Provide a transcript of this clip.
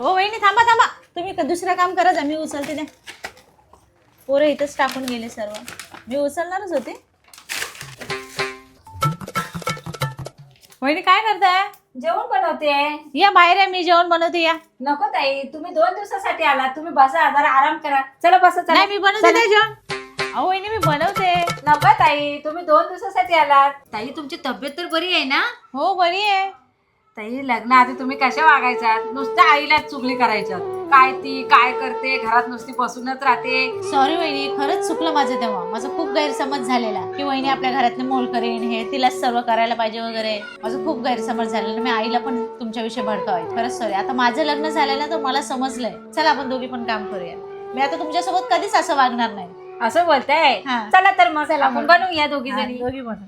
हो वहिनी थांबा थांबा. तुम्ही क- दुसरं काम करा जा मी उचलते द्या पोरं इथंच टाकून गेले सर्व. मी उचलणारच होते. वहिनी काय करताय? जेवण बनवते. या बाहेर आहे मी जेवण बनवते या. नको ताई तुम्ही दोन दिवसासाठी आला. तुम्ही बसा जरा आराम करा. चला बसा चला. नाही मी बनवते चला. ना जेवण. अहो वहिनी मी बनवते. नको ताई तुम्ही दोन दिवसासाठी आलात. ताई तुमची तब्येत तर बरी आहे ना? हो बरी आहे. ताई लग्न आधी तुम्ही कशा वागायच्यात? नुसत्या आईला चुगली करायच्यात. काय ती काय करते? घरात नुसती बसूनच राहते. सॉरी वहिनी खरंच चुकलं माझं तेव्हा. माझा खूप गैरसमज झालेला. की वहिनी आपल्या घरातले मोल करेन हे तिलाच सर्व करायला पाहिजे वगैरे. माझं खूप गैरसमज झालेला मी आईला पण तुमच्याविषयी भडकावे. खरंच सॉरी आता माझं लग्न झालं ना तर मला समजलंय. चला आपण दोघी पण काम करूया. मी आता तुमच्यासोबत कधीच असं वागणार नाही. असं बोलताय? हा. चला तर मग चला आपण मग. बनवूया दोघी जणी दोघी पण